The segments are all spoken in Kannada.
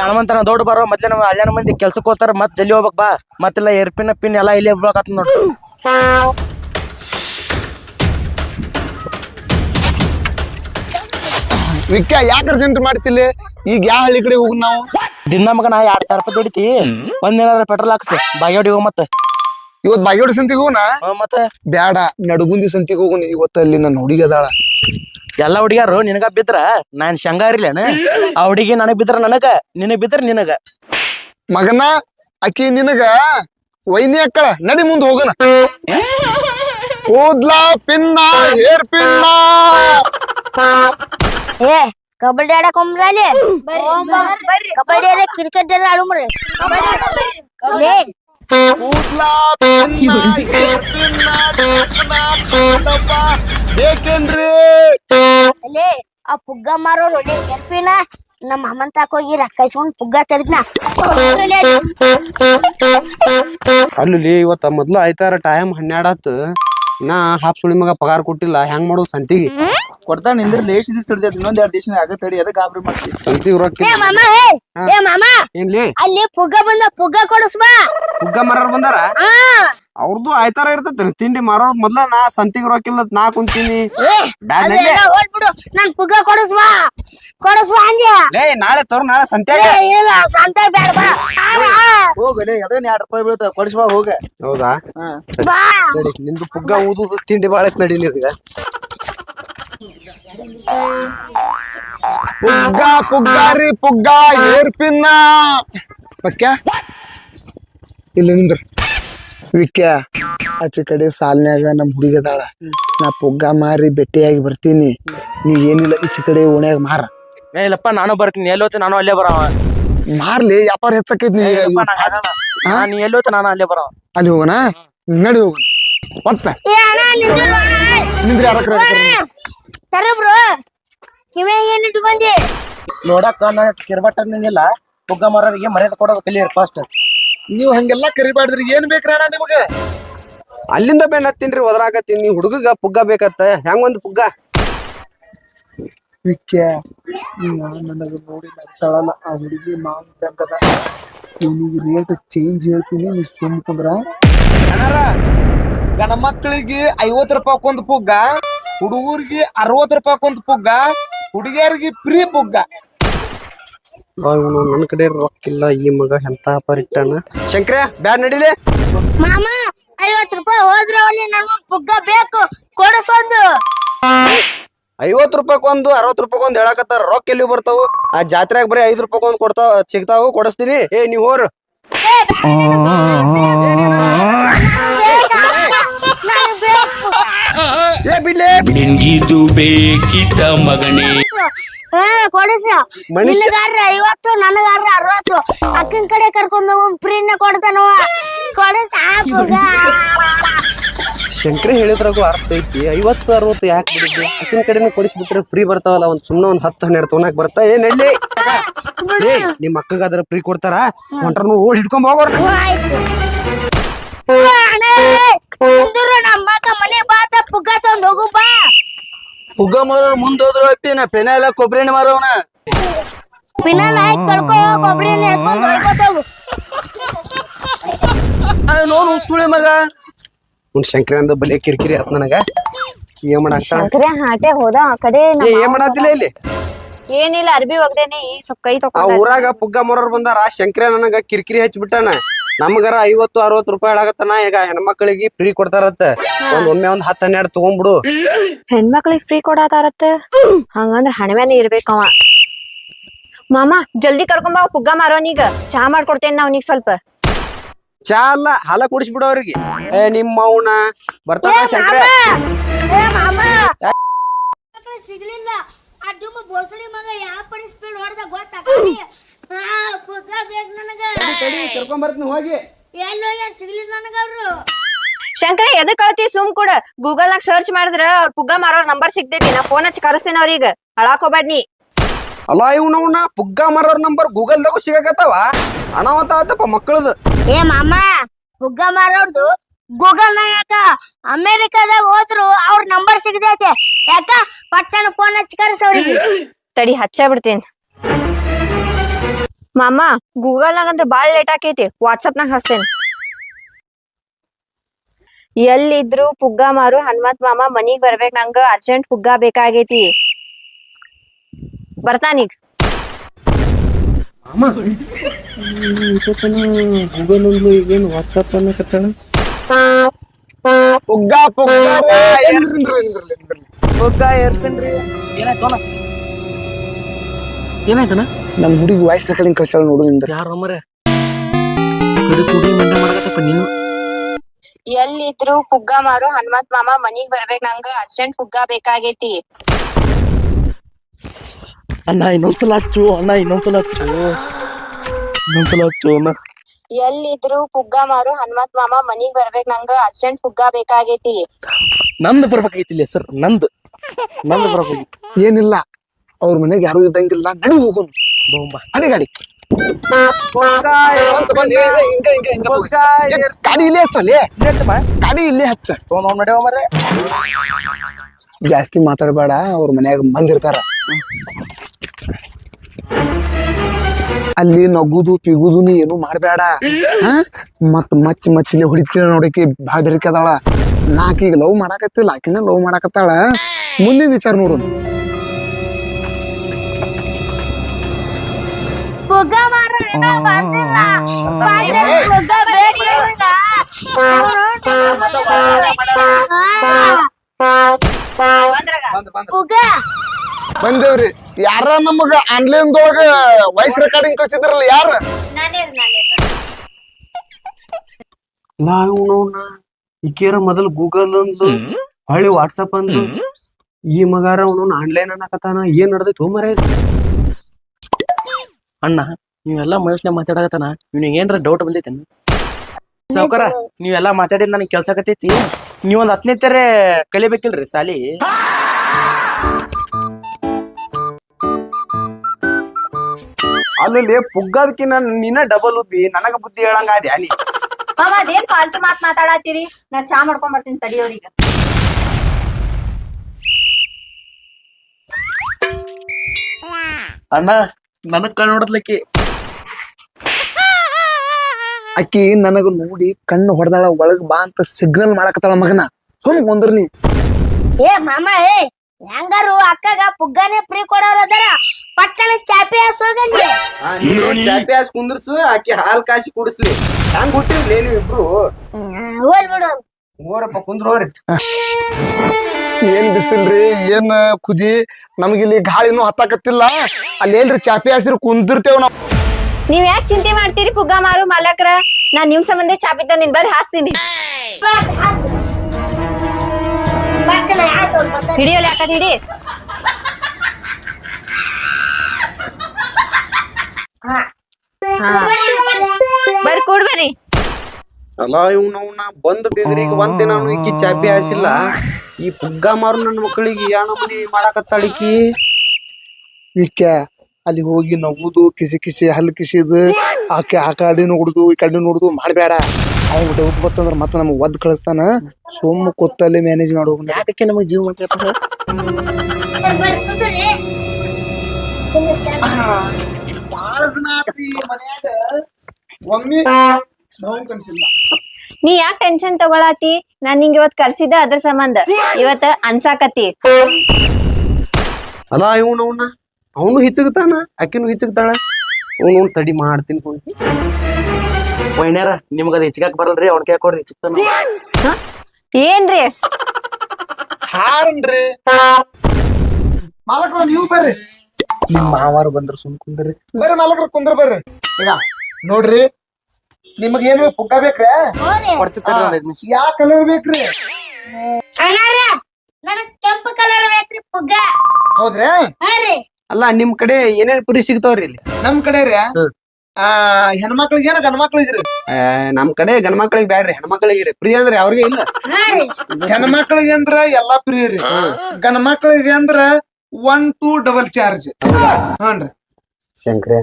ಹನುಮಂತನ ದೊಡ್ಡ ಬರೋ ಮತ್ತೆ ನಮ್ಮ ಹಳ್ಳಿನ ಮಂದಿ ಕೆಲ್ಸಕ್ಕೆ ಹೋಗ್ತಾರ ಮತ್ತೆ ಜಲ್ಲಿ ಹೋಗ್ಬೇಕ ಬಾ. ಮತ್ತೆಲ್ಲ ಏರ್ಪಿನ ಪಿನ್ ಎಲ್ಲ ಇಲ್ಲೇ ಬೀಳಕತ್ತ ನೋಡ್ರಿ ವಿಕ್ಕ ಯಾಕ್ರ ಸೆಂಟರ್ ಮಾಡ್ತಿಲ್ಲ? ಈಗ ಯಾವ ಹಳ್ಳಿ ಕಡೆ ಹೋಗ್ ನಾವು? ದಿನ ಮಗನ ಎರಡ್ ಸಾವಿರ ರೂಪಾಯಿ ದುಡಿತಿ. ಒಂದಿನ ಪೆಟ್ರೋಲ್ ಹಾಕ್ಸ್ತೆ ಬಾಯೋಡಿ ಹೋಗ್ ಮತ್ತೆ. ಇವತ್ ಬಾಗೇವಾಡಿ ಸಂತಿಗೆ ಹೋಗೋಣ ಮತ್ತೆ? ಬ್ಯಾಡ ನಡುಗುಂದಿ ಸಂತಿಗೆ ಹೋಗೋಣ ಇವತ್ತ ಅಲ್ಲಿ ನನ್ನ ಹುಡುಗಿ ಅದಾಳ. ಎಲ್ಲಾ ಹುಡುಗ್ಯಾರು ನಿನಗ ಬಿದ್ರ ನಾನ್ ಶಂಗ ಇರ್ಲೇನ? ಆ ಹುಡುಗಿ ನನಗ್ ಬಿದ್ರ ನನಗ ನಿನಗ್ ಬಿದ್ರ ನಿನಗ. ಮಗನ ಅಕಿ ನಿನಗ ವೈನಿ ಅಕ್ಕಳ ನಡಿ ಮುಂದ್ ಹೋಗನ ಕೂದ್ಲಾ ಪಿನ್ನ ಹೇರ್ ಪಿನ್ನ. ಏ ಕಬಡ್ಡಿ ಆಡಕ್ ಹೋಗ್ರಿ ಕಬಡ್ಡಿ ಅದ ಕ್ರಿಕೆಟ್ ಎಲ್ಲ ಆಡುಮ್ರಿ ಬೇಕೇನ್ರಿ ಆ ಪುಗ್ಗ ಮಾರೋ ಲೇ ಕೆರ್ಪಿನ ನಮ್ಮ ಅಮ್ಮನ್ ಹೋಗಿ ರೊಕ್ಕ ಇಸ್ಕೊಂಡ್ ಪುಗ್ಗ ತರಿದ್ನ. ಅಲ್ಲಿ ಇವತ್ತ ಮೊದ್ಲು ಐತಾರ ಟೈಮ್ ಹನ್ನೆರಡ್ ಆತು. ನಾ ಹಾಪ್ ಸುಳಿ ಮಗ ಪಗಾರ ಕೊಟ್ಟಿಲ್ಲ ಹೆಂಗ್ ಮಾಡೋದು ಸಂತಿಗೆ? ಕೊಡ್ತಾನ ನಿಂದ್ರೆ ಲೇಟ್ ದಿವಸ ತಡ್ದಿ ಇನ್ನೊಂದ್ ಎರಡ್ ದಿವಸ ಆಗ ತಡಿ ಅದ ಗಾಬರಿ ಮಾಡ್ತೀವಿ ರೊಕ್ಕ ಏ ಮಾಮ ಏ ಏ ಮಾಮ. ಏನ್ಲಿ? ಅಲ್ಲಿ ಪುಗ್ಗ ಬಂದ ಪುಗ್ಗ ಕೊಡಸ್ಬಾ ಹುಗ್ಗ ಮರರ್ ಬಂದಾರ? ಹಾ. ಅವ್ರದ್ದು ಆಯ್ತಾರ ಇರ್ತೈತಿ ತಿಂಡಿ ಮಾರೋದ್ ಮೊದ್ಲ ನಾ ಸಂತಿಗ್ ರೊಕ್ಕಿಲ್ಲ ನಾ ಕುಂತೀನಿ. ಬ್ಯಾಡ್ ಹೋಗ್ಬಿಡು. ನನ್ ಪುಗ್ಗ ಕೊಡಿಸ್ಬಾ ಕೊಡಿಸ್ಬಾ ಅಂದ್ಯ. ಲೇ ನಾಳೆ ತೋರ್ ನಾಳೆ ಸಂತ್ಯಾಗ. ಏ ಇಲ್ಲ ಸಂತ ಬೇಡ ಬಾ. ಆ, ಆ, ಹೋಗಲೇ ಅದೇನ್ ಎರಡ್ ರೂಪಾಯಿ ಬೀಳ್ತಾವ ಕೊಡಿಸ್ಬಾ ಹೋಗ. ಹೌದಾ? ಬಾ. ನಿಂದು ಪುಗ್ಗ ಊದು ತಿಂಡಿ ಬಾಳ ಐತ್ ನಡಿ ನಿನಗ ಪುಗ್ಗ ಪುಗ್ಗಾರಿ ಪುಗ್ಗ ಏರ್ಪಿನ್ನ. ಪಕ್ಕ ಇಲ್ಲಿ ನಿಂದ್ರ. ವಿಕ್ಯ ಆಚೆ ಕಡೆ ಸಾಲ್ನ್ಯಾಗ ನಮ್ ಹುಡುಗದಾಳ ನಾ ಪುಗ್ಗ ಮಾರಿ ಭೇಟಿಯಾಗಿ ಬರ್ತೀನಿ. ನೀ ಏನಿಲ್ಲ ಈಚೆ ಕಡೆ ಓಣ್ಯಾಗ ಮಾರ. ಏ ಇಲ್ಲಪ್ಪ ನಾನು ಬರ್ತೀನಿ. ಎಲ್ಲೋತಿ ನಾನು ಅಲ್ಲೇ ಬರವ. ಮಾರ್ಲಿ ವ್ಯಾಪಾರ ಹೆಚ್ಚಾಕೈತಿ ನೀ. ನೀ ಎಲ್ಲಿ ಹೋಗ್ತೀನಿ ನಾನು ಅಲ್ಲೇ ಬರವ. ಅಲ್ಲಿ ಹೋಗೋಣ? ನಡಿ ಹೋಗೋಣ. ಒತ್ತ ಏ ಅಣ್ಣ ನಿಂದಿರು ನಿಂದ್ರಿ ಯಾರಕ್ರ ತರ ಬ್ರೋ. ಕಿವಿಯಾಗ ಏನ್ ಇಟ್ಕೊಂಡಿ? ನೋಡಕ್ಕ ನಾ ಕಿರ್ಬಟ್ಟ ನಿಂಗಿಲ್ಲ ಪುಗ್ಗ ಮರರಿಗೆ ಮರ್ಯಾದ ಕೊಡೋದು ಕಲಿಯರ್ ಫಾಸ್ಟ್ ನೀವು ಹಂಗೆಲ್ಲ ಕರಿಬಾರ್ದ್ರಿ. ಏನ್ ಬೇಕ್ರಿ ಅಣ್ಣ ನಿಮಗ? ಅಲ್ಲಿಂದ ಬೇಣ ಹತ್ತೀನ್ರಿ ಒದರಾಕತ್ತೀನಿ ನೀ ಹುಡುಗಗ ಪುಗ್ಗ ಬೇಕತ್ತ. ಹೆಂಗ್ ಒಂದ್ ಪುಗ್ಗ? ವಿಕ್ಯ ನನಗೆ ನೋಡಿ ಆ ಹುಡುಗಿ ಮಾವು ಬೆಂಕದ. ಇವನಿಗೆ ರೇಟ್ ಚೇಂಜ್ ಹೇಳ್ತೀನಿ ನೀ ಸುಮ್ ಕುಂದ್ರ ಗಣ ಮಕ್ಕಳಿಗೆ ಐವತ್ ರೂಪಾಯಿ ಒಂದು ಪುಗ್ಗ ಹುಡುಗರಿಗೆ ಅರವತ್ ರೂಪಾಯಿ ಒಂದು ಪುಗ್ಗ ಹುಡುಗಿಯರಿಗೆ ಫ್ರೀ ಪುಗ್ಗ. ನನ್ ಕಡೆ ರೊಕ್ಕ ಇಲ್ಲ ಈ ಮಗ ಎಂತ ಪರಿಟ್ಟಣ ಶಂಕರ ಬ್ಯಾಡ್ ನಡಿಲೆ? ಮಾಮ ಐವತ್ ರೂಪಾಯಿ ಹೋದ್ರೆ ಅವನಿ ನನ್ಗ ಪುಗ್ಗ ಬೇಕು ಕೊಡಸೊಂದು ಐವತ್ ರೂಪಾಯಿ ಒಂದು ಅರವತ್ ರೂಪಾಯಿ ಒಂದು ಹೇಳಕತ್ತಾರ ರೊಕ್ಕ ಎಲ್ಲಿ ಬರ್ತಾವು? ಆ ಜಾತ್ರೆಗೆ ಬರೀ ಐದ್ ರೂಪಾಯಿ ಒಂದು ಕೊಡ್ತಾವ ಸಿಗ್ತಾವು ಕೊಡಿಸ್ತೀನಿ. ಏ ನೀವು ಹೋರ್. ನಿನ್ಗಿದು ಬೇಕಿತ ಮಗನೇ? ಹಾ ಕೊಡಸ ಮನುಷ್ಯ- ನಿನಗಾರ ಐವತ್ತು ನನಗಾರ ಅರವತ್ತು. ಅಕ್ಕನ ಕಡೆ ಕರ್ಕೊಂಡ್ ಹೋಗ್ ಫ್ರೀನ ಕೊಡ್ತಾನವ. ಕೊಡಸ ಶಂಕರ ಹೇಳಿದ್ರಾಗು ಅರ್ಥ ಐತಿ. ಐವತ್ತು ಅರವತ್ತು ಯಾಕೆ ಬಿಡಿದ್ವಿ ಅಕ್ಕಿನ ಕಡೆನೇ ಕೊಡಿಸ್ಬಿಟ್ರೆ ಫ್ರೀ ಬರ್ತಾವಲ್ಲ ಒಂದ್ ಸುಮ್ಮನೆ ಒಂದ್ ಹತ್ತು ಹನ್ನೆರಡು ತೊಗೊಳಕ್ ಬರ್ತಾ ಏನ್ ಹೇಳಿ ಏ ನಿಮ್ ಅಕ್ಕಗಾದ್ರೆ ಫ್ರೀ ಕೊಡ್ತಾರ? ಹೊಂಟ್ರನು ಓಡ್ ಹಿಡ್ಕೊಂಡ್ ಹೋಗೋರು. ಆಯ್ತು. ನಮ್ಮ ಮನೆ ಬಾತ ಪುಗ್ಗ ತಗೊಂಡ್ ಹೋಗು ಬಾ. ಪುಗ್ಗ ಮರ ಮುಂದ್ ಹೋದ್ರು ಅಪ್ಪಿ ನಾ ಪೆನಾಲ ಕೊಬ್ಬರಿ ಎಣ್ಣೆ ಮಾರವನ. ಪಿನಲ್ ಹಾಕಿ ತೊಳ್ಕೊ ಕೊಬ್ಬರಿ ಹೋಗ್ಕೋತ ಹೋಗು ನೋಡು ಸುಳಿ ಮಗ. ಒಂದ್ ಶಂಕರ ಅಂದ ಬಲೆ ಕಿರಿಕಿರಿ ಆತ್ ನನಗ. ಏನ್ ಮಾಡಾಕ್ತಾಳ ಶಂಕರ ಹಾಟೆ ಹೋದ ಆ ಕಡೆ ಏ ಏನ್ ಮಾಡಾತಿಲ್ಲ ಇಲ್ಲಿ? ಏನಿಲ್ಲ ಅರ್ಬಿ ಒಗ್ದೇನೆ ಈ ಸ್ವಲ್ಪ ಕೈ ಆ ತಕೊಂಡ ಊರಾಗ ಪುಗ್ಗ ಮೊರರ್ ಬಂದಾರ ಶಂಕರ ನನಗ ಕಿರಿಕಿರಿ ಹಚ್ಬಿಟ್ಟಾನ. ನಮಗರ ಐವತ್ತು ಅರವತ್ತು ರೂಪಾಯಿ ಆಗತ್ತನ ಈಗ ಹೆಣ್ಮಕ್ಳಿಗೆ ಫ್ರೀ ಕೊಡ್ತಾರತ್ತ. ಒಂದ್ ಒಮ್ಮೆ ಒಂದ್ ಹತ್ತ ಹನ್ನೆರಡು ತಗೊಂಡ್ಬಿಡು ಹೆಣ್ಮಕ್ಳಿಗೆ ಫ್ರೀ ಕೊಡತಾರತ್ತ? ಹಂಗಂದ್ರ ಹಣವೇನೆ ಇರ್ಬೇಕವ ಮಾಮ ಜಲ್ದಿ ಕರ್ಕೊಂಬ ಪುಗ್ಗ ಮಾರೋನೀಗ ಚಾ ಮಾಡ್ಕೊಡ್ತೇನೆ ನಾ ಅವ್ನಿಗ್ ಸ್ವಲ್ಪ. ಚಾ ಅಲ್ಲ ಹಾಲ ಕುಡಿಸ್ಬಿಡು ಅವ್ರಿಗೆ. ಏ ನಿಮ್ಮ ಅವನ ಬರ್ತಾನ ಶಂಕರ. ಸಿಗ್ಲಿಲ್ಲ. ಆ ಡುಮ್ಮ ಬೋಸಡಿ ಮಗ ಯಾವ ಹೊಡೆದ ಗೊತ್ತಾಗಲಿ ಹಾ ಪುಗ್ಗ ಬೇಕು ನನಗ. ಕರ್ಕೊಂಡ್ ಬರ್ತೀನಿ ಹೋಗಿ. ಎಲ್ಲಿ ಹೋಗ್ಯಾರ ಸಿಗ್ಲಿಲ್ಲ ನನಗ ಅವ್ರು? ಶಂಕರ ಎದಕ್ ಕಳ್ತಿ? ಸುಮ್ ಕೂಡ. ಗೂಗಲ್ ನಾಗ ಸರ್ಚ್ ಮಾಡಿದ್ರ ಅವ್ರ ಪುಗ್ಗ ಮಾರೋರ್ ನಂಬರ್ ಸಿಗ್ತೈತಿ. ನಾ ಫೋನ್ ಹಚ್ಚಿ ಕರೆಸ್ತೇನೆ ಅವ್ರಿಗೆ. ಹಳಾಕ್ ಹೋಗ್ಬೇಡ ನೀ. ಅಲ್ಲ ಇವ್ನವ್ನ ಪುಗ್ಗ ಮಾರೋರ್ ನಂಬರ್ ಗೂಗಲ್ದಾಗೂ ಸಿಗಕತ್ತಾವ? ಅನಾವತ ಆತಪ್ಪ ಮಕ್ಕಳದು ಏ ಮಾಮ ಪುಗ್ಗ ಮಾರೋರ್ದು ಗೂಗಲ್ ಯಾಕ? ಅಮೇರಿಕಾದಾಗ ಹೋದ್ರು ಅವ್ರ ನಂಬರ್ ಸಿಗದೈತೆ ಯಾಕ? ಪಟ್ಟಣ ಫೋನ್ ಹಚ್ಚಿ ಕರ್ಸ ಅವ್ರಿಗೆ. ತಡಿ ಹಚ್ಚ ಬಿಡ್ತೇನೆ. ಮಾಮ ಗೂಗಲ್ ನಾಗಂದ್ರ ಬಾಳ ಲೇಟ್ ಆಕೈತಿ. ವಾಟ್ಸಪ್ ನಾಗ ಹಸ್ತೇನೆ. ಎಲ್ಲಿದ್ರು ಪುಗ್ಗ ಮಾರು ಹನುಮಂತ್ ಮಾಮ ಮನಿಗ್ ಬರ್ಬೇಕ್ ನಂಗ ಅರ್ಜೆಂಟ್ ಪುಗ್ಗ ಬೇಕಾಗೈತಿ. ಬರ್ತಾನೀಗ ಗೂಗಲ್ ಒಂದು ಈಗೇನು ವಾಟ್ಸಪ್ ಅನ್ನಕತ್ತಾಳ? ಪುಗ್ಗ ಪುಗ್ಗ ರೇ. ನಿಂದ್ರಿ, ನಿಂದ್ರಿ, ನಿಂದ್ರಿ, ನಿಂದ್ರಿ. ಪುಗ್ಗ ಏರ್ಪಿನ್ರಿ. ಏನಾಯ್ತೋನ ಏನಾಯ್ತನ? ನಮ್ ಹುಡುಗಿ ವಾಯ್ಸ್ ರೆಕಾರ್ಡಿಂಗ್ ಕಳ್ಸಲ್ಲ ನೋಡು ನಿಂದ್ರ. ಯಾರ ಅಮ್ಮರೆ? ಕುಡಿ ಕುಡಿ ಮಂಡ ಮಾಡಕತ್ತಪ್ಪ ನೀನು. ಎಲ್ಲಿದ್ರು ಪುಗ್ಗ ಮಾರು ಹನುಮಂತ ಮಾಮ ಮನಿಗ್ ಬರ್ಬೇಕ್ ನಂಗ ಅರ್ಜೆಂಟ್ ಪುಗ್ಗ ಬೇಕಾಗೈತಿ. ಅಣ್ಣ ಇನ್ನೊಂದ್ಸಲ ಹಚ್ಚು ಅಣ್ಣ ಇನ್ನೊಂದ್ಸಲ ಹಚ್ಚು. ಇನ್ನೊಂದ್ಸಲ ಹಚ್ಚು ಅಣ್ಣ. ಎಲ್ಲಿದ್ರು ಪುಗ್ಗ ಮಾರು ಹನುಮಂತ ಮಾಮ ಮನಿಗ್ ಬರ್ಬೇಕ್ ನಂಗ ಅರ್ಜೆಂಟ್ ಪುಗ್ಗ ಬೇಕಾಗೈತಿ. ನಂದು ಬರ್ಬೇಕಾಗಿತ್ತಿಲ್ಲ ಸರ್ ನಂದು. ನಂದ ಬರ್ಬೇಕು ಏನಿಲ್ಲ. ಅವ್ರ ಮನೆಗೆ ಯಾರು ಇದ್ದಂಗಿಲ್ಲ. ನಡಿ ಹೋಗೋನು. ಅಡಿ ನಡಿ ಗಾಡಿ. ಹಿಂಗ, ಹಿಂಗ, ಹಿಂಗ ಹೋಗು. ಏ, ಗಾಡಿ ಇಲ್ಲೇ ಹಚ್ಚಲ್ಲಿ ಗಾಡಿ ಇಲ್ಲೇ ಹಚ್ಚ. ಜಾಸ್ತಿ ಮಾತಾಡಬೇಡ ಅವ್ರ ಮನ್ಯಾಗ ಬಂದಿರ್ತಾರ ಅಲ್ಲಿ ನಗುದು ಪಿಗುದು ನೀ ಏನು ಮಾಡ್ಬೇಡ. ಹಾ? ಮತ್ ಮಚ್ಚ ಮಚ್ಚಲಿ ಹೊಡಿತೀರ ನೋಡಕಿ ಭಾಳ ಬೆರಕೆ ಅದಾಳ. ನಾಕೀಗ ಲವ್ ಮಾಡಾಕತ್ತಿಲ್ಲ ಆಕಿನ ಲವ್ ಮಾಡಾಕತ್ತಾಳ. ಮುಂದಿನ ವಿಚಾರ ನೋಡು ಬಂದೇವ್ರಿ. ಯಾರ ನಮಗ ಆನ್ಲೈನ್ ದೊಳಗ ವಾಯ್ಸ್ ರೆಕಾರ್ಡಿಂಗ್ ಕಳ್ಸಿದ್ರಲ್ಲ ಯಾರ? ನಾವು ನೋಡ ಈಕೇರ ಮೊದಲ್ ಗೂಗಲ್ ಅಂದ್ಲು ಹೊಳ್ಳಿ ವಾಟ್ಸಪ್ ಅಂದ್ಲು. ಈ ಮಗಾರ ಅವನು ಆನ್ಲೈನ್ ಅನ್ನಕತ್ತಾನ ಏನ್ ನಡ್ದೈತಿ ಮರ ಅಣ್ಣ ನೀವೆಲ್ಲ ಮನುಷ್ಯನ ಮಾತಾಡಕತ್ತಾನ ಇವ್ನಿಗೆ ಏನ್ರ ಡೌಟ್ ಬಂದೈತೆ ಸಾವ್ಕಾರ ನೀವೆಲ್ಲ ಮಾತಾಡಿದ್ ನನಗೆ ಕೆಲ್ಸ ಆಗತೈತಿ. ನೀವೊಂದ್ ಹತ್ತನೇ ತೆರೆ ಕಲಿಬೇಕಿಲ್ರಿ ಸಾಲಿ? ಅಲ್ಲಿ ಪುಗ್ಗದಕ್ಕಿನ್ನ ನಿನ್ನ ಡಬಲ್ ಉಬ್ಬಿ ನನಗ ಬುದ್ಧಿ ಹೇಳಂಗ ನೀ? ಮಾಮ ಅದೇನ್ ಫಾಲ್ತು ಮಾತ್ ಮಾತಾಡತ್ತೀರಿ ನಾ ಚಾ ಮಾಡ್ಕೊಂಡ್ ಬರ್ತೀನಿ ತಡಿಯೋರಿಗ ಅಣ್ಣ ನನಗ್ ಕಣ್ ನೋಡದ್ಲಕ್ಕಿ ಅಕ್ಕಿ ನನಗ ನೋಡಿ ಕಣ್ಣು ಹೊಡೆದಾಳ ಒಳಗ್ ಬಾ ಅಂತ ಸಿಗ್ನಲ್ ಮಾಡಕತ್ತಾಳ ಮಗನ. ಸುಮ್ ಕುಂದ್ರನಿ ಏ ಮಾಮ ಏ ಹೆಂಗಾರು ಅಕ್ಕಗ ಪುಗ್ಗಾನೆ ಫ್ರೀ ಕೊಡೋರ ಅದಾರ? ಪಟ್ಟಣ ಚಾಪಿ ಹಾಸೋಗಲ್ಲಿ ಚಾಪಿ ಹಾಸ್ ಕುಂದ್ರಸು ಆಕಿ ಹಾಲ್ ಕಾಸಿ ಕುಡಿಸ್ಲಿ. ಹಂಗ ಹುಟ್ಟಿರ್ಲಿ ನೀವು ಇಬ್ರು? ಹೋಲ್ ಬಿಡು. ಹೋರಪ್ಪ ಕುಂದ್ರೋರಿ ಏನ್ ಬಿಸಿಲ್ರಿ ಏನ್ ಕುದಿ? ನಮಗಿಲ್ಲಿ ಗಾಳಿನೂ ಹತ್ತಾಕತ್ತಿಲ್ಲ. ಅಲ್ಲಿ ಏನ್ರಿ ಚಾಪಿ ಹಾಸಿರಿ ಕುಂದಿರ್ತೇವ್ ನಾವ್. ನೀವ್ ಯಾಕೆ ಚಿಂತೆ ಮಾಡ್ತೀರಿ? ಪುಗ್ಗ ಮಾರು ಮಾಲಕ್ರ. ನಾನ್ ನಿಮ್ ಸಂಬಂಧ ಚಾಪಿತ ನಿನ್ ಬರ್ರಿ ಹಾಸ್ತೀನಿ. ಹಿಡಿಯೋಲ್ಲ ಯಾಕ ಹಿಡಿ? ಹಾ. ಹಾ. ಬರ್ರಿ ಕೂಡ್ ಬರ್ರಿ. ಅಲ್ಲ ಇವ್ನ ಅವ್ನ ಬಂದ್ ಬೇಗರಿಗೆ ಒಂದ್ ನಾನು ಈಕಿ ಚಾಪಿ ಹಾಸಿಲ್ಲ. ಈ ಪುಗ್ಗ ಮಾರು ನನ್ನ ಮಕ್ಕಳಿಗೆ ಯಾಣ ನಮೂನಿ ಮಾಡಾಕತ್ತಾಳಿಕಿ ವಿಕ್ಯ ಅಲ್ಲಿ ಹೋಗಿ ನಗುದು ಕಿಸಿ ಕಿಸಿ ಹಲ್ಲು ಕಿಸಿದು ಆಕೆ ಆ ಕಡೆ ನೋಡುದು ಈ ಕಡೆ ನೋಡುದು ಮಾಡ್ಬೇಡ ಅವ್ನು ಡೌಟ್ ಬತ್ತಂದ್ರ ಮತ್ತೆ ನಮ್ಗೆ ಒದ್ ಕಳಿಸ್ತಾನ. ಸೋಮ ಕೊತ್ತಲ್ಲಿ ಮ್ಯಾನೇಜ್ ಮಾಡೋ. ಯಾಕೆ ನಮಗ್ ಜೀವ ನೀ ಯಾಕೆ ಟೆನ್ಷನ್ ತಗೊಳತಿ? ನಾನ್ ನಿಂಗ್ ಇವತ್ ಕರ್ಸಿದ್ದೆ ಅದ್ರ ಸಂಬಂಧ. ಇವತ್ತ ಅನ್ಸಾಕತಿ ಅಲ್ಲ ಇವ್ನ. ಅವ್ನ ಹಿಚ್ಚುಗ್ತಾನ ಆಕಿನೂ ಹಿಚ್ಚುಗ್ತಾಳ ಅವನು ತಡಿ ಮಾಡ್ತೀನಿ ಕುಂತಿ. ವೈನ್ಯಾರ ನಿಮ್ಗ ಅದ ಹೆಚ್ಚಿಗಾಕ್ ಬರಲ್ರಿ ಅವ್ನ ಕೈ ಕೊಡ್ರಿ ಏನ್ರಿ? ಹಾರನ್ರಿ. ಮಾಲಕ್ರ ನೀವು ಬರ್ರಿ. ನಿಮ್ ಮಾವಾರು ಬಂದ್ರ ಸುಮ್ ಕುಂದ್ರಿ. ಬರ್ರಿ ಮಾಲಕ್ರ ಕುಂದ್ರ ಬರ್ರಿ. ಈಗ ನೋಡ್ರಿ ನಿಮಗ್ ಏನು ಪುಗ್ಗ ಬೇಕ್ರಿ? ಯಾ ಕಲರ್ ಬೇಕ್ರಿ? ನನಗ್ ಕೆಂಪು ಕಲರ್ ಬೇಕ್ರಿ ಪುಗ್ಗ. ಹೌದ್ರಿ? ಅಲ್ಲ ನಿಮ್ ಕಡೆ ಏನೇನ್ ಪುರಿ ಸಿಗ್ತಾವ್ರಿ ಇಲ್ಲಿ? ನಮ್ ಕಡೆ ರೀ. ಆ ಹೆಣ್ಮಕ್ಳಿಗೆ ಏನ ಗಂಡ ಮಕ್ಳಿಗೆ ರೀ? ಆ, ನಮ್ ಕಡೆ ಗಂಡ ಮಕ್ಳಿಗೆ ಬ್ಯಾಡ್ರಿ ಹೆಣ್ಮಕ್ಳಿಗೆ ರೀ. ಪ್ರಿಯ ಅಂದ್ರೆ ಅವ್ರಿಗೆ ಇಲ್ಲ. ಹೆಣ್ಮಕ್ಳಿಗೆ ಅಂದ್ರ ಎಲ್ಲಾ ಪ್ರಿಯ ರೀ. ಗಂಡ ಮಕ್ಳಿಗೆ ಅಂದ್ರ ಒನ್ ಟೂ ಡಬಲ್ ಚಾರ್ಜ್ ಹಾನ್ರಿ ಶಂಕ್ರೆ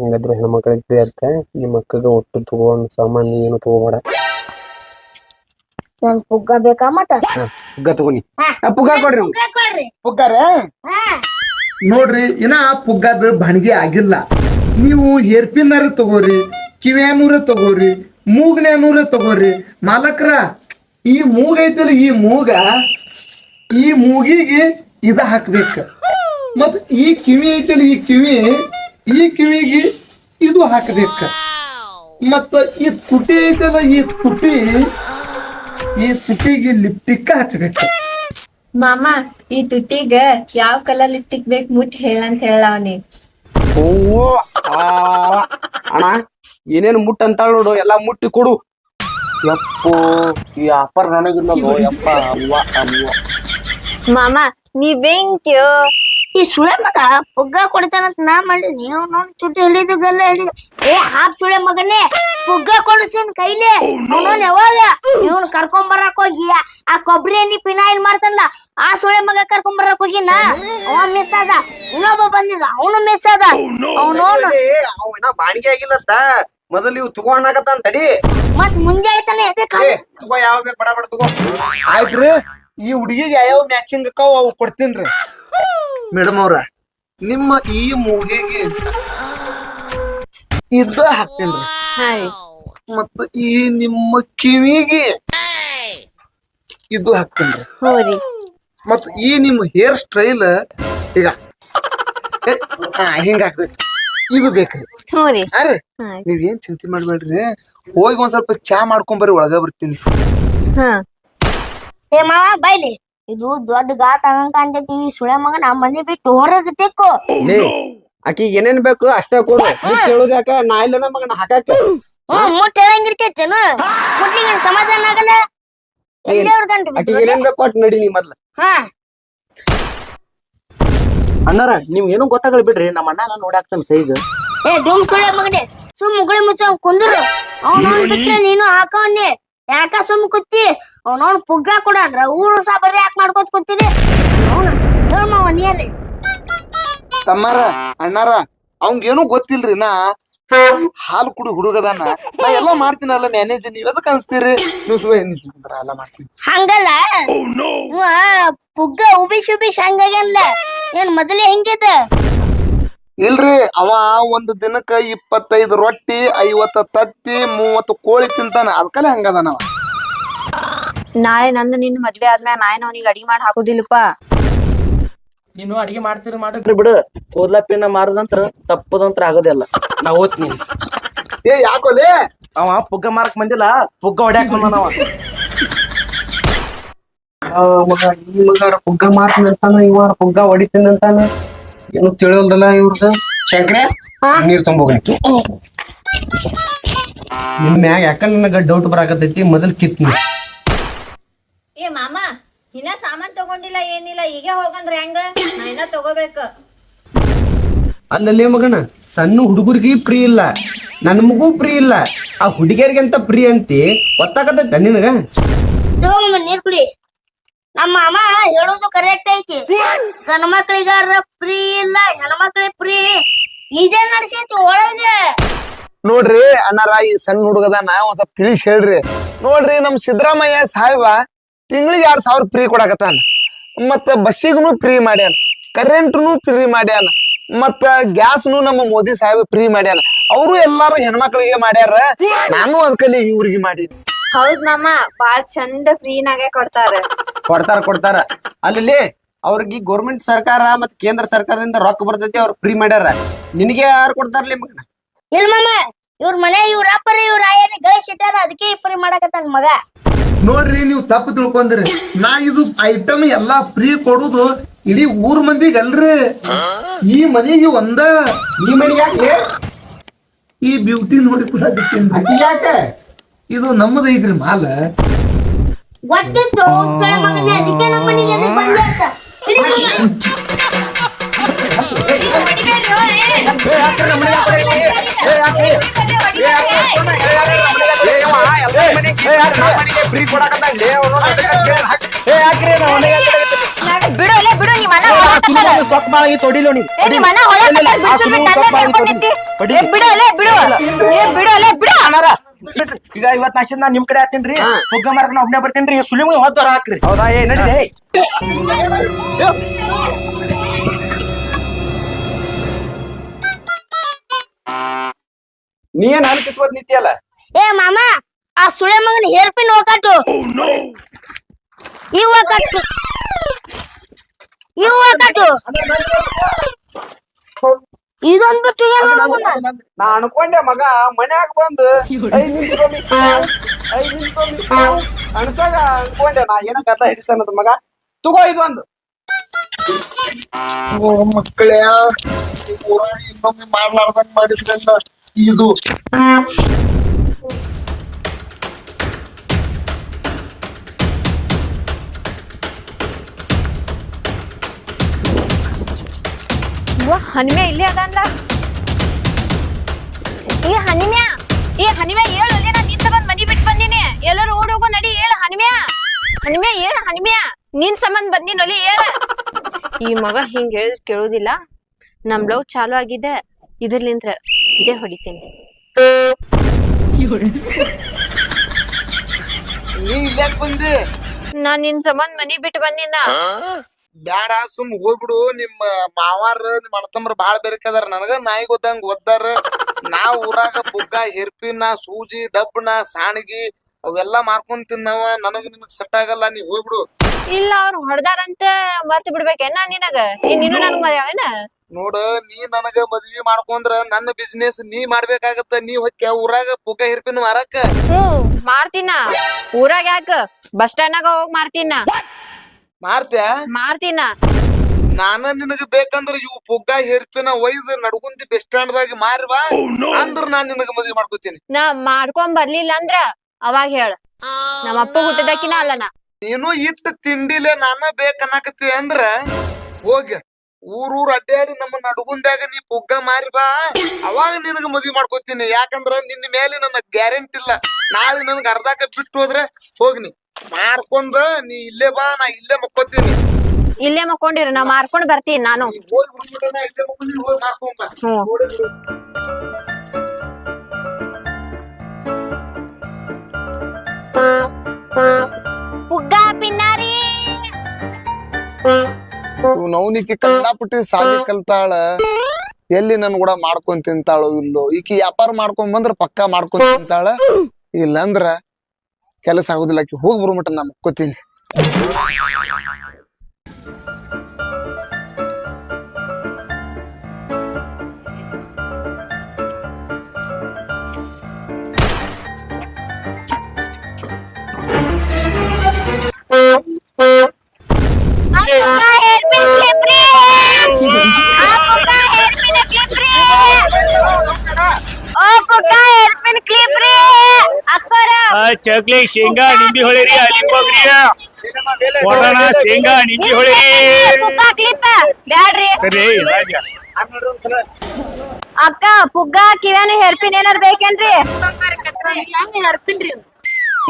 ಹಂಗಾದ್ರೆ ಹೆಣ್ಮಕ್ಳಿಗೆ ಫ್ರೀ ಅಂತ ನಿಮ್ಮ ಅಕ್ಕಗ ಒಟ್ಟು ತಗೊಂಡ್ ಸಾಮಾನ್ ಏನು ತಗೋಬೇಡ. ನನ್ ಪುಗ್ಗ ಬೇಕಾ ಮತ್ತ? ಪುಗ್ಗ ತಗೋನಿ. ಹಾ. ಪುಗ್ಗ ಕೊಡ್ರಿ ಅವ್ನ್ಗೆ. ಕೊಡ್ರಿ. ಪುಗ್ಗಾರ ಹಾ. ನೋಡ್ರಿ, ಇನ್ನ ಪುಗ್ಗದ ಬಾಣಿಗೆ ಆಗಿಲ್ಲ. ನೀವು ಹೇರ್ ಪಿನ್ನರ ತಗೋರಿ, ಕಿವ್ಯಾನೂರ ತಗೋರಿ, ಮೂಗ್ನ್ಯಾನೂರ ತಗೋರಿ. ಮಾಲಕ್ರ, ಈ ಮೂಗ ಐತಲ್ಲ, ಈ ಮೂಗ, ಈ ಮೂಗಿಗೆ ಇದ ಹಾಕ್ಬೇಕ. ಮತ್ ಈ ಕಿವಿ ಐತಲ್ಲ, ಈ ಕಿವಿ, ಈ ಕಿವಿಗೆ ಇದು ಹಾಕ್ಬೇಕ. ಮತ್ತ ಈ ತುಟಿ ಐತಲ್ಲ, ಈ ತುಟಿ, ಈ ತುಟಿಗೆ ಲಿಪ್ಟಿಕ್ ಹಚ್ಬೇಕ ಮಾಮ ಈ ತುಟ್ಟಿಗ ಯಾವ ಕಲರ್ ಲಿಪ್ಟಿಕ್ ಬೇಕ್ ಮುಟ್ ಹೇಳಂತ ಹೇಳ ಅವನಿಗೆ ಓ ಆ, ಅಣ್ಣ ಏನೇನು ಮುಟ್ ಅಂತ ನೋಡು ಎಲ್ಲಾ ಮುಟ್ಟಿ ಕೊಡು. ಯಪ್ಪ ಈ ಆಫರ್ ನನಗಿಲ್ಲ ಯಪ್ಪ ಅವ್ವ ಅವ್ವ. ಮಾಮ ನೀ ಬೆಂಕ್ಯೋ ಈ ಸುಳೆ ಮಗ ಪುಗ್ಗ ಕೊಡ್ತಾನಂತ ನಾ ಮಾಡಿ ನೀವು ನೋಡಿ ತುಟ್ಟಿ ಹಿಡಿದು ಗಲ್ಲ ಹಿಡಿದು ಏ ಹಾಪ್ ಸುಳೆ ಮಗನೇ ಪುಗ್ಗ ಕೊಡಿಸಿನ್ ಕೈಲಿ. ಅವನು ಯಾವಾಗ? ಇವನ್ ಕರ್ಕೊಂಡ್ ಬರಕ್ ಹೋಗಿ ಆ ಕೊಬ್ಬರಿ ಎಣ್ಣಿ ಪಿನಾಯಿಲ್ ಮಾಡ್ತಾನಲ್ಲ ಆ ಸುಳೆ ಮಗ ಕರ್ಕೊಂಡ್ ಬರಕ್ ಹೋಗಿ ನಾ. ಅವ ಮಿಸ್ ಆದ. ಇನ್ನೊಬ್ಬ ಬಂದಿದ್ದ ಅವನು ಮಿಸ್ ಆದ. ಅವನವನು ಅವನ ಬಾಡಿಗೆ ಬಾಣಿಗೆ ಆಗಿಲ್ಲತ್ತ ಮೊದಲು ಇವ್ ತಗೋಣಕತ್ತಾನ ತಡಿ. ಮತ್ ಮುಂಜಾನೆ ತಾನೆ ತಗೋ ಯಾವ ಬೇಕು ಬಡ ಬಡ ತಗೋ. ಆಯ್ತ್ರಿ. ಈ ಹುಡುಗಿಗೆ ಯಾವ ಮ್ಯಾಚಿಂಗ್ ಅಕ್ಕಾವ ಅವು ಕೊಡ್ತೀನ್ರಿ? ಮೇಡಮ್ ಅವ್ರ ನಿಮ್ಮ ಈ ಮೂಗಿಗೆ ಇದ್ದ ಹಾಕ್ತೇನ್ರಿ. ಮತ್ತ ಈ ನಿಮ್ಮ ಕಿವಿಗೆ ಇದು ಹಾಕ್ತೇನ್ರಿ. ರೀ. ಮತ್ತ ಈ ನಿಮ್ಮ ಹೇರ್ ಸ್ಟೈಲ್ ಈಗ ಏ, ಹಿಂಗ ಹಾಕ್ಬೇಕು. ಇದು ಬೇಕ್ರಿ. ಹ್ಞೂ ರೀ. ಅರೆ ನೀವ್ ನೀವೇನ್ ಚಿಂತೆ ಮಾಡ್ಬೇಡ್ರಿ. ಹೋಗಿ ಒಂದ್ ಸ್ವಲ್ಪ ಚಾ ಮಾಡ್ಕೊಂಡ್ ಬರ್ರಿ ಒಳಗ ಬರ್ತೀನಿ. ಹಾ. ಏ ಮಾವ ಬೈಲಿ. ಇದು ದೊಡ್ಡ ಗಾಟ್ ಕಾಣ್ತೈತಿ ಈ ಸುಳೆ ಮಗ ನಮ್ಮ ಮನೆ ಬಿಟ್ಟು ಹೊರಗೆ ತೆಕ್ಕು. ಆಕಿಗೆ ಏನೇನ್ ಬೇಕು ಅಷ್ಟೇ ಕೊಡು. ಮುಟ್ಟಿ ಹೇಳೋದ್ ಯಾಕ? ನಾ ಇಲ್ಲ ಮಗನ ಹಾಕಾಕ? ಹ್ಮ್ ಮುಟ್ಟ ಹೇಳಂಗಿರ್ತೈತೇನು ಮುಟ್ಲಿಗೆ ಸಮಾಧಾನ ಆಗಲ್ಲ? ಎಲ್ಲಿ ಆಕಿಗೆ ಏನೇನ್ ಬೇಕು ಕೊಟ್ಟು ನಡಿ ನೀ ಮೊದ್ಲ. ಹಾ. ಅಣ್ಣಾರ ನೀವ್ ಏನೂ ಗೊತ್ತಾಗಲ್ಲ ಬಿಡ್ರಿ. ನಮ್ಮ ಅಣ್ಣ ನೋಡಾಕ್ತಾನ ಸೈಜ್ ಏ ಡೂಮ್ ಸುಳೆ ಮಗನೆ. ಸುಮ್ ಮುಗುಳಿ ಮುಚ್ಚ ಕುಂದ್ರು. ಅವ್ನ ಬಿಟ್ರೆ ನೀನು ಹಾಕವನ್ನೇ ಯಾಕ ಸುಮ್ ಕುತ್ತಿ ಅವ್ನವ್ನ್ ಪುಗ್ಗ ಕೊಡನ್ರ ಊರು ಸಹ ಬರ್ರಿ ಯಾಕೆ ಮಾಡ್ಕೋತ ಕೂತೀರಿ ಅವ್ನ ತಮ್ಮಾರ ಅಣ್ಣಾರ ಅವಂಗೇನು ಗೊತ್ತಿಲ್ರಿ ನಾ. ಹಾಲು ಕುಡಿ ಹುಡುಗದಾನ. ನಾ ಎಲ್ಲ ಮಾಡ್ತೀನಲ್ಲ ಮ್ಯಾನೇಜ್ ನೀವ್ ಎದಕ್ ಅನ್ಸ್ತೀರಿ? ನೀವು ಸುಮ್ಮನೆ ನೀವು ಸುಮ್ನೆ ಎಲ್ಲ ಮಾಡ್ತೀನಿ. ಹಂಗಲ್ಲ? ಇವ ಪುಗ್ಗ ಉಬಿಶ್ ಉಬಿಶ್ ಹಂಗಾಗ್ಯಾನ್ಲ ಏನ್ ಮೊದಲೇ ಹೆಂಗಿದ ಇಲ್ರಿ ಅವ ಒಂದ್ ದಿನಕ್ಕ ಇಪ್ಪತ್ತೈದು ರೊಟ್ಟಿ ಐವತ್ತ ತತ್ತಿ ಮೂವತ್ತು ಕೋಳಿ ತಿಂತಾನ. ಅದಕ್ಕಲೆ ಹಂಗದಾನ ಅವ. ನಾಳೆ ನಂದು ನಿನ್ ಮದ್ವೆ ಆದ್ಮೇಲೆ ನಾಯನ್ ಅವನಿಗೆ ಅಡಿಗೆ ಮಾಡಿ ಹಾಕೋದಿಲ್ಲಪ್ಪ. ನೀನು ಅಡಿಗೆ ಮಾಡ್ತೀರಿ ಮಾಡು. ಬಿಡು. ಓದ್ಲಪ್ಪಿನ ಮಾರದಂತ್ರ ತಪ್ಪದಂತ್ರ ಆಗೋದಿಲ್ಲ. ನಾ ಓದ್ತೀನಿ. ಏ ಯಾಕೋಲೆ ಅವ ಪುಗ್ಗ ಮಾರಕ್ ಬಂದಿಲ್ಲ. ಪುಗ್ಗ ಹೊಡ್ಯಾಕ್ ಬಂದ ನಾವ ಮಗ ಈ ಮಗ ಪುಗ್ಗ ಮಾರ್ತೀನಿ ಅಂತಾನ ಇವ ಪುಗ್ಗ ಹೊಡಿತೀನಿ ಅಂತಾನ ಏನು ತಿಳಿಯಲ್ದಲ್ಲ ಇವ್ರದ? ಶಂಕ್ರೆ ನೀರ್ ತುಂಬೋಗ್ಲಿ ನಿನ್ ಮ್ಯಾಗ ಯಾಕ ನನಗ ಡೌಟ್ ಬರಾಕತೈತಿ ಮೊದಲ್ ಕಿತ್ನಿ. ಏ ಮಾಮ ಇನ್ನ ಸಾಮಾನ್ ತಗೊಂಡಿಲ್ಲ ಏನಿಲ್ಲ ಈಗ ಹೋಗಂದ್ರ ಹೆಂಗ? ನಾ ಇನ್ನ ತಗೋಬೇಕು. ಅಲ್ಲಲ್ಲೇ ಮಗಣ ಸಣ್ಣ ಹುಡುಗರಿಗೆ ಫ್ರೀ ಇಲ್ಲ. ನನ್ ಮಗು ಪ್ರೀ ಇಲ್ಲ. ಆ ಹುಡುಗಿಯರಿಗಂತ ಪ್ರೀ ಅಂತಿ ಒತ್ತಾಕತೈತ ನಿನಗ? ತಗೊಂಬ ನೀರ್ ಕುಡಿ. ನಮ್ಮ ಮಾಮ ಹೇಳೋದು ಕರೆಕ್ಟ್ ಐತಿ. ಗಂಡ ಮಕ್ಳಿಗಾರ ಫ್ರೀ ಇಲ್ಲ ಹೆಣ್ಮಕ್ಳಿಗೆ ಫ್ರೀ ಇದೇ ನಡ್ಸೈತಿ ಒಳಗೆ. ನೋಡ್ರಿ ಅಣ್ಣಾರ ಈ ಸಣ್ಣ ಹುಡುಗದಾನ ಒಂದ್ ಸ್ವಲ್ಪ ತಿಳಿಸಿ ಹೇಳ್ರಿ. ನೋಡ್ರಿ ನಮ್ ಸಿದ್ದರಾಮಯ್ಯ ಸಾಹೇಬ ತಿಂಗಳಿಗೆ ಎರಡ್ ಸಾವಿರ ಫ್ರೀ ಕೊಡಕತ್ತಾನ. ಮತ್ತ ಬಸ್ಸಿಗೂ ಫ್ರೀ ಮಾಡ್ಯಾನ. ಕರೆಂಟ್ನು ಫ್ರೀ ಮಾಡ್ಯಾನ. ಮತ್ತ ಗ್ಯಾಸ್ನು ನಮ್ಮ ಮೋದಿ ಸಾಹೇಬ ಫ್ರೀ ಮಾಡ್ಯಾನ. ಅವರು ಎಲ್ಲಾರು ಹೆಣ್ಮಕ್ಳಿಗೆ ಮಾಡ್ಯಾರ. ನಾನು ಅದಕ್ಕಲ್ಲಿ ಇವ್ರಿಗೆ ಮಾಡೀನಿ. ಹೌದ್ ಮಾಮ ಬಾಳ್ ಚಂದ ಫ್ರೀನಾಗೆ ಕೊಡ್ತಾರ. ಕೊಡ್ತಾರ ಕೊಡ್ತಾರ. ಅಲ್ಲಿ ಅವ್ರಿಗೆ ಗೌರ್ಮೆಂಟ್ ಸರ್ಕಾರ ಮತ್ ಕೇಂದ್ರ ಸರ್ಕಾರದಿಂದ ರೊಕ್ಕ ಬರ್ತೈತಿ ಅವ್ರು ಫ್ರೀ ಮಾಡ್ಯಾರ. ನಿನಗೆ ಯಾರು ಕೊಡ್ತಾರಲಿ ಮಗನ? ಇಲ್ ಮಾಮ ಇವ್ರ ಮನೆ ಇವ್ರ ಅಪ್ಪರ ಇವ್ರ ಆಯನ ಗಳಿಸಿಟ್ಟಾರ ಅದಕ್ಕೆ ಫ್ರೀ ಮಾಡಕತ್ತಾನ ಮಗ. ನೋಡ್ರಿ ನೀವು ತಪ್ಪು ತಿಳ್ಕೊಂಡ್ರಿ. ನಾ ಇದು ಐಟಮ್ ಎಲ್ಲಾ ಫ್ರೀ ಕೊಡುದು ಇಡೀ ಊರ್ ಮಂದಿಗೆ ಅಲ್ರಿ ಈ ಮನೆಗೆ ಒಂದ. ಈ ಮನೆ ಯಾಕೆ? ಈ ಬ್ಯೂಟಿ ನೋಡಿ ಕೂಡ ಯಾಕೆ? ಇದು ನಮ್ಮದು ಐತ್ರಿ ಮಾಲ. ಅದಕ್ಕೆ ಫ್ರೀ ಬಿಡು ಬಿಡು ಬಿಡು ಬಿಡು ಈಗ ಇವತ್ ನಾ ನಿಮ್ ಕಡೆ ಆತೀನ್ರಿ ಹುಗ್ಗ ಮಾರಕ್ ನಾ ಒಬ್ನೇ ಬರ್ತೀನ್ರಿ ಸುಳಿಮ್ ಹೊತ್ತವ್ರ ಹಾಕ್ರಿ ಹೌದಾ ಏ ನಡಿ ನೀ ಏನ್ ಅನ್ಕಿಸ್ಬೋದ್ ನಿತ್ಯಲ್ಲ? ಏ ಮಾಮ ಆ ಸುಳೆ ಮಗನ ಹೇರ್ ಪಿನ್ ಹೋಗಟ್ಟು ಇವ್ ಹೋಗಟ್ಟು ಇವ್ ಹೋಗಟ್ಟು ಇದೊಂದ್ ಬಿಟ್ಟು ಏನ್ ಮಾಡೋಣ? ನಾ ಅನ್ಕೊಂಡೆ ಮಗ ಮನ್ಯಾಗ ಬಂದು ಐದ್ ನಿಮಿಷ ಐದ್ ನಿಮಿಷ ಅನ್ಸಾಗ ಅನ್ಕೊಂಡೆ ನಾ ಏನ ಕಥ ಹಿಡಿಸ್ತಾನದ ಮಗ. ತಗೋ ಇದೊಂದು. ಓ ಮಕ್ಕಳೇ ಇನ್ನೊಮ್ಮೆ ಮಾಡ್ಲಾರ್ದಂಗ್ ಮಾಡಿಸ್ಕೊಂಡ ಇದು. ಹನಿಮೆ ಇಲ್ಲೇ ಅದಲ್ಲ ಈ ಹನಿಮ್ಯಾ ಈ ಹನಿಮೆ ಹೇಳು ಅಲ್ಲಿ ನಾ ನಿಂತ ಬಂದ್ ಮನಿ ಬಿಟ್ಟು ಬಂದೀನಿ. ಎಲ್ಲರೂ ಓಡೋಗೋ ನಡಿ ಹೇಳು ಹನಿಮ್ಯಾ ಹನಿಮೆ ಹೇಳು ಹನಿಮ್ಯಾ ನಿನ್ ಸಂಬಂಧ ಬಂದಿನ ಒಲಿ ಹೇಳ ಈ ಮಗ ಹಿಂಗ್ ಹೇಳಿದ್ ಕೇಳುದಿಲ್ಲ. ನಮ್ ಲವ್ ಚಾಲು ಆಗಿದೆ. ಇದ್ರಲಿಂತ್ರ ಇದೇ ಹೊಡಿತೀನಿ. ನೀ ಬಂದಿ? ನಾ ನಿನ್ ಸಂಬಂಧ ಮನಿ ಬಿಟ್ಟು ಬಂದಿನ. ಬ್ಯಾಡ ಸುಮ್ ಹೋಗ್ಬಿಡು. ನಿಮ್ಮ ಮಾವಾರ ನಿಮ್ಮ ಅಣ್ಣತಮ್ಮರ ಬಾಳ ಬೇರೆಕದಾರ. ನನಗ ನಾಯಿ ಗೊತ್ತಂಗ್ ಓದ್ದಾರ. ನಾ ಊರಾಗ ಬುಗ್ಗ ಹೆರ್ಪಿನ ಸೂಜಿ ಡಬ್ಬನ ಸಾಣಗಿ ಅವೆಲ್ಲಾ ಮಾರ್ಕೊಂಡ್ ತಿನ್ನವ. ನನಗ ನಿನಗ್ ಸೆಟ್ ಆಗಲ್ಲ. ನೀ ಹೋಗ್ಬಿಡು. ಇಲ್ಲ ಅವ್ರು ಹೊಡ್ದಾರಂತ ಮರ್ತ್ ಬಿಡ್ಬೇಕೇನ ನಿನಗ? ನೀನು ನನ್ಗ ಮರ್ಯಾವೇನ ನೋಡ ನೀ ನನಗ ಮದ್ವಿ ಮಾಡ್ಕೊಂಡ್ರ ನನ್ನ ಬಿಸ್ನೆಸ್ ನೀ ಮಾಡ್ಬೇಕಾಗತ್ತ. ನೀ ಹೊಕ್ಕ ಊರಾಗ ಪುಕ ಹಿರ್ಪಿನ ಮಾರಕ ಹ್ಮ್ ಮಾಡ್ತೀನ ಊರಾಗ ಯಾಕ? ಬಸ್ ಸ್ಟ್ಯಾಂಡ್ನಾಗ ಹೋಗ್ ಮಾಡ್ತೀನ ಮಾರ್ತ್ಯಾ? ಮಾಡ್ತೀನ ನಾನ ನಿನಗ ಬೇಕಂದ್ರ ಇವು ಪುಗ್ಗ ಹೆರ್ಪಿನ ಒಯ್ದ ನಡ್ಕೊಂತಿ ಬಸ್ ಸ್ಟ್ಯಾಂಡ್ ದಾಗ ಮಾರಿವಾ ಅಂದ್ರ ನಾನ್ ನಿನಗ ಮದ್ವಿ ಮಾಡ್ಕೊತೀನಿ. ನಾ ಮಾಡ್ಕೊಂಡ್ ಬರ್ಲಿಲ್ಲ ಅಂದ್ರ ಅವಾಗ ಹೇಳ. ನಮ್ಮ ಅಪ್ಪ ಹುಟ್ಟದಕ್ಕಿನ ಅಲ್ಲ ನಾ ನೀನು ಇಟ್ಟು ತಿಂಡಿಲೆ ನಾನ ಬೇಕನ್ನಕತ್ತಿ ಅಂದ್ರ ಹೋಗ ಊರೂರ್ ಊರ್ ಅಡ್ಡಾಡಿ ನಮ್ಮ ನಡುಗುಂದಾಗ ನೀ ಪುಗ್ಗ ಮಾರಿ ಬಾ. ಅವಾಗ ನಿನಗ ಮದ್ವಿ ಮಾಡ್ಕೋತೀನಿ. ಯಾಕಂದ್ರ ನಿನ್ನ ಮೇಲೆ ನನ್ನ ಗ್ಯಾರಂಟಿ ಇಲ್ಲ. ನಾಳೆ ನನಗ ಅರ್ಧಾಕ ಬಿಟ್ಟು ಹೋದ್ರೆ ಹೋಗ್ನಿ ಮಾರ್ಕೊಂಡ ನೀ ಇಲ್ಲೇ ಬಾ ನಾ ಇಲ್ಲೇ ಮಕ್ಕೋತೀನಿ. ಇಲ್ಲೇ ಮಕ್ಕೊಂಡಿರ ನಾ ಮಾರ್ಕೊಂಡ್ ಬರ್ತೀನಿ ನಾನು. ಹೋಗಿ ಪುಗ್ಗ ಪಿನ್ನಾರಿ ನವ್ನಿಕಿ ಕಂಡಾಪಟ್ಟಿ ಸಾಲಿ ಕಲ್ತಾಳ. ಎಲ್ಲಿ ನನ್ ಕೂಡ ಮಾಡ್ಕೊಂಡ್ ತಿಂತಾಳೋ ಇಲ್ಲೋ. ಈಕಿ ವ್ಯಾಪಾರ ಮಾಡ್ಕೊಂಡ್ ಬಂದ್ರ ಪಕ್ಕಾ ಮಾಡ್ಕೊಂಡ್ ತಿಂತಾಳ. ಇಲ್ಲಂದ್ರ ಕೆಲಸ ಆಗುದಿಲ್ಲ. ಆಕಿ ಹೋಗಿ ಬರ್ಮಟ ನಾ ಮಕ್ಕೋತೀನಿ. ಚಕ್ಲಿ ಶೇಂಗಾ ನಿಂಬಿ ಹೊಳಿರಿ ಅಲ್ಲಿ ಹೋಗ್ರಿ ಕೊಡೋಣ ಶೇಂಗಾ ನಿಂಬಿ ಹೊಳಿರಿ ಪುಗ್ಗ ಕ್ಲಿಪ್ ಬ್ಯಾಡ್ರಿ ಸರಿ ರಾಜ ಅಕ್ಕ ಪುಗ್ಗ ಕಿವ್ಯಾನ ಹೇರ್ಪಿನ್ ಏನಾರ ಬೇಕೇನ್ರಿ?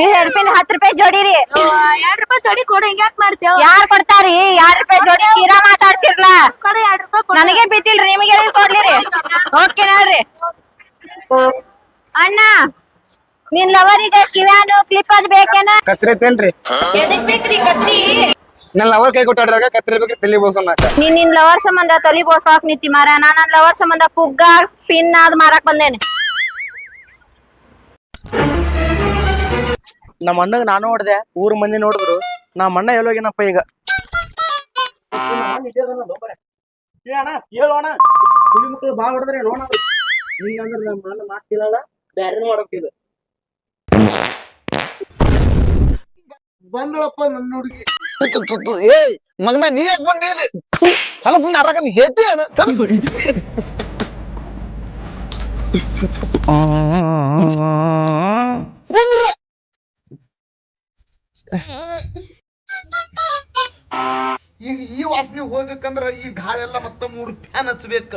ಈ ಹೇರ್ಪಿನ್ ಹತ್ತು ರೂಪಾಯಿ ಜೋಡಿರಿ. ಎರಡ್ ರೂಪಾಯಿ ಜೋಡಿ ಕೊಡು ಹಿಂಗ್ಯಾಕ್ ಮಾಡ್ತೇವ ಯಾರ್ ಕೊಡ್ತಾರಿ? ಎರಡ್ ರೂಪಾಯಿ ಜೋಡಿ ತೀರಾ ಮಾತಾಡ್ತಿರ್ಲಾ? ಕೊಡು ಎರಡ್ ರೂಪಾಯಿ ಕೊಡು. ನನಗೆ ಬಿದ್ದಿಲ್ರಿ ನಿಮಗೆ ಕೊಡ್ಲಿರಿ? ಓಕೆ ನೋಡ್ರಿ. ಅಣ್ಣ ನಿನ್ ಲವರಿಗೆ ಕಿವ್ಯಾನು ಕ್ಲಿಪ್ ಅದ್ ಬೇಕೇನ? ಕತ್ರಿ ಐತೇನ್ರಿ ಎದಕ್ ಬೇಕ್ರಿ ಕತ್ರಿ? ನನ್ ಲವರ್ ಕೈ ಕೊಟ್ಟಾಡ್ರಾಗ ಕತ್ರಿ ಬೇಕ್ರಿ ತಲಿ ಬೋಸನ್ನಾಕ ನೀನ್ ನಿನ್ ಲವರ್ ಸಂಬಂಧ ತಲಿ ಬೋಸ್ವಾಕ್ ನಿಂತಿ ಮಾರ ನಾ ನನ್ ಲವರ್ ಸಂಬಂಧ ಪುಗ್ಗ ಪಿನ್ ಅದ್ ಮಾರಕ್ ಬಂದೇನೆ. ನಮ್ಮ ಅಣ್ಣಗ್ ನಾನು ಹೊಡ್ದೆ ಊರ್ ಮಂದಿ ನೋಡಿದ್ರು. ನಮ್ಮ ಅಣ್ಣ ಎಲ್ಲೋಗಿನಪ್ಪ ಈಗ? ಮಕ್ಕಳು ಬಾಳ್ ಹೊಡೆದ್ರೆ ನೋಡ ಹಿಂಗಂದ್ರೆ ನಮ್ಮ ಅಣ್ಣ ಮಾತಿಲ್ಲ ಬ್ಯಾರೆ ಮಾಡಕ್ಕಿದು ಬಂದಳಪ್ಪ ನನ್ನ ಹುಡುಗಿ. ಏ ಮಗನ ನೀ ಯಾಕೆ ಬಂದಿರಿ ಕಲಸ ನಾಟಕ ನೀ ಹೇತಿ ಈಗ ಈ ವಾಸನೆ ಹೋಗ್ಬೇಕಂದ್ರ ಈ ಗಾಳೆಲ್ಲ ಮತ್ತೆ ಮೂರು ಫ್ಯಾನ್ ಹಚ್ಬೇಕ.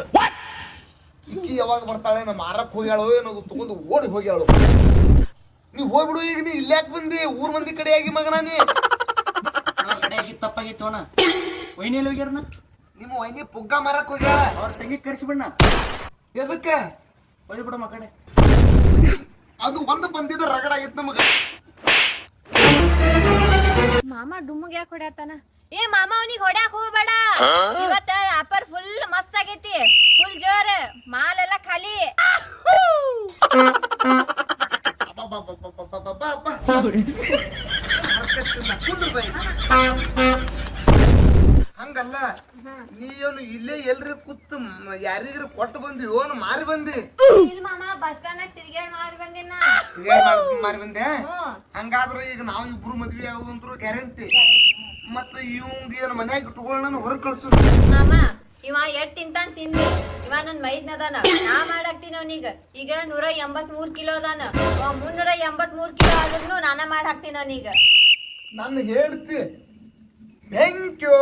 ಈಕಿ ಯಾವಾಗ ಬರ್ತಾಳೆ ನಮ್ಮ ಮಾರಕ್ ಹೋಗ್ಯಾಳು ಏನದು ತಗೊಂಡು ಓಡಿ ಹೋಗ್ಯಾಳು. ನೀ ಹೋಗ್ಬಿಡು ಈಗ ನೀ ಇಲ್ಯಾಕ್ ಬಂದಿ? ಊರ್ ಮಂದಿ ಕಡೆ ಆಗಿ ಮಗನ ನೀ. ಕಡೆಯಾಗಿ ತಪ್ಪಾಗಿತ್ತು ಅಣ್ಣ ವೈನಿಯಲ್ಲಿ ಹೋಗ್ಯಾರನ ನಿಮ್ಮ ವೈನಿ ಪುಗ್ಗ ಮಾರಕ್ ಹೋಗ್ಯಾಳ. ಅವ್ರ ತಂಗಿ ಕರ್ಸಿಬಿಡ್ನ. ಎದಕ್ಕೆ? ಹೋಗ್ಬಿಡಮ್ಮ ಕಡೆ. ಅದು ಒಂದು ಬಂದಿದ್ದು ರಗಡ ಆಗಿತ್ತು ನಮಗ. ಮಾಮ ಡುಮ್ಮಗೆ ಯಾಕೆ ಹೊಡ್ಯಾತಾನ? ಏ ಮಾಮ ಅವನಿಗೆ ಹೊಡ್ಯಾಕ್ ಹೋಗ್ಬೇಡ. ಇವತ್ತ ಅಪ್ಪರ್ ಫುಲ್ ಮಸ್ತ್ ಆಗೈತಿ. ಫುಲ್ ಜೋರ್. ಮಾಲೆಲ್ಲ ಖಾಲಿ. ಹಂಗಲ್ಲ ನೀನು ಇಲ್ಲೇ ಎಲ್ರಿ ಕುತ್ತು ಯಾರಿಗ್ರಿ ಕೊಟ್ಟು ಬಂದಿ ಓನ್ ಮಾರಿ ಬಂದಿ ಇಲ್ಲ ಮಾಮ ಬಸ್ ತಿರ್ಗ್ಯಾಡ್ ಬಂದಿನ ಮಾರಿ ಬಂದೆ? ಹಂಗಾದ್ರೆ ಈಗ ನಾವು ಇಬ್ರು ಮದ್ವೆ ಆಗೋದಂತ್ರು ಗ್ಯಾರಂಟಿ. ಮತ್ತ ಇವಂಗ ಏನ್ ಮನ್ಯಾಗ ಇಟ್ಕೊಳ್ಳೋಣ ಹೊರಗ್ ಕಳ್ಸು ಮಾಮ ಇವ ಎಷ್ಟ್ ತಿಂತಾನ್ ತಿನ್ನಿ ಇವ ನನ್ ಮೈದ್ನದಾನ ನಾ ಮಾಡಾಕ್ತೀನಿ ಅವನೀಗ. ಈಗ ನೂರ ಎಂಬತ್ ಮೂರ್ ಕಿಲೋ ಅದಾನ. ಅವ ಮುನ್ನೂರ ಎಂಬತ್ ಮೂರ್ ಕಿಲೋ ಆದ್ರೂ ನಾನ ಮಾಡಾಕ್ತೀನಿ ಅವನೀಗ. ನಾನು ಹೇಳ್ತಿ. Thank you